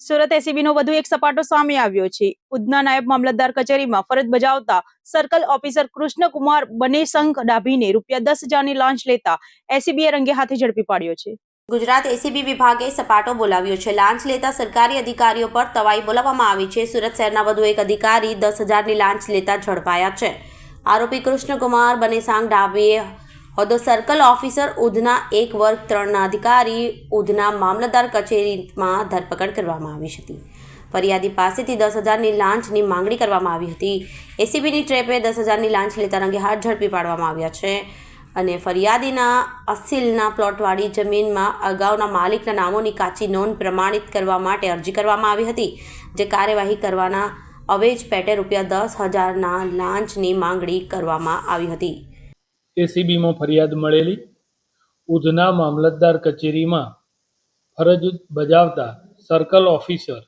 સુરત એસીબીનો વધુ એક સપાટો સામે આવ્યો છે. ઉધના નાયબ મામલતદાર કચેરીમાં ફરજ બજાવતા સર્કલ ઓફિસર કૃષ્ણકુમાર બનેશંક ડાભીને રૂપિયા દસ હજારની લાંચ લેતા એસીબીએ રંગે હાથે ઝડપી પાડ્યો છે. ગુજરાત એસીબી વિભાગે સપાટો બોલાવ્યો છે. લાંચ લેતા સરકારી અધિકારીઓ પર તવાઈ બોલાવવામાં આવી છે. સુરત શહેરના વધુ એક અધિકારી દસ હજારની લાંચ લેતા ઝડપાયા છે. આરોપી કૃષ્ણકુમાર બનેસાંગ ડાબીએ હોદ્દો સર્કલ ઓફિસર ઉધના એક વર્ગ ત્રણના અધિકારી ઉધના મામલતદાર કચેરીમાં ધરપકડ કરવામાં આવી હતી. ફરિયાદી પાસેથી દસ હજારની લાંચની માંગણી કરવામાં આવી હતી. એસીબીની ટ્રેપે દસ હજારની લાંચ લેતા અંગે હાથ ઝડપી પાડવામાં આવ્યા છે અને ફરિયાદીના અસીલના પ્લોટવાળી જમીનમાં અગાઉના માલિકના નામોની કાચી નોંધ પ્રમાણિત કરવા માટે અરજી કરવામાં આવી હતી, જે કાર્યવાહી કરવાના અવેજ પેટે રૂપિયા દસ હજારના લાંચની માંગણી કરવામાં આવી હતી. એસીબીમાં ફરિયાદ મળેલી? ઉધના મામલતદાર કચેરીમાં ફરજ બજાવતા સર્કલ ઓફિસર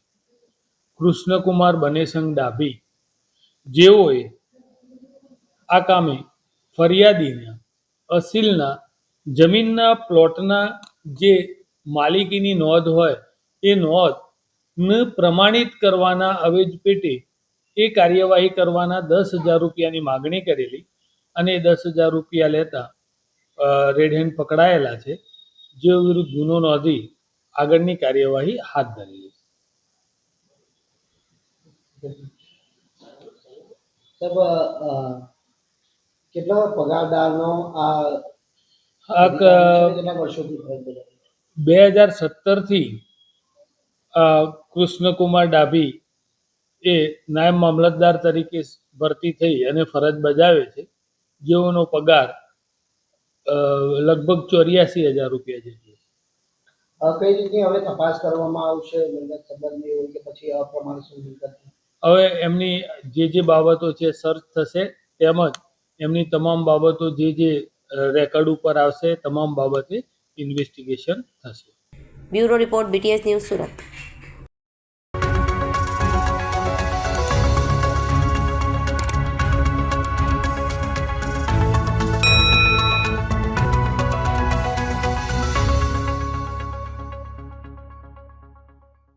કૃષ્ણકુમાર બનેસંગ ડાભી. જેઓએ આ કામે ફરિયાદીના અસીલના જમીનના પ્લોટના જે માલિકીની નોંધ હોય, એ નોંધને પ્રમાણિત કરવાના અવેજ પેટે એ કાર્યવાહી કરવાના દસ હજાર રૂપિયાની માગણી કરેલી. અને દસ હજાર રૂપિયા લેતા રેડ હેન્ડ પકડાયેલા છે જેઓ વિરુદ્ધ ગુનો નોંધી આગળની કાર્યવાહી હાથ ધરેલી છે કેટલા પગારદારનો આ? બે હજાર સત્તરથી કૃષ્ણકુમાર ડાભી એ નાયબ મામલતદાર તરીકે ભરતી થઈ અને ફરજ બજાવે છે જેઓનો પગાર લગભગ ચોર્યાસી હજાર રૂપિયા જેટલો કઈ રીતની હવે તપાસ કરવામાં આવશે? મિલકત સંબંધની હોય કે પછી અપ્રમાણિત મિલકત હવે એમની જે જે બાબતો છે સર્ચ થશે તેમજ એમની તમામ બાબતો જે જે રેકર્ડ ઉપર આવશે તમામ બાબતે ઇન્વેસ્ટિગેશન થશે. Bureau report BTS news Surat.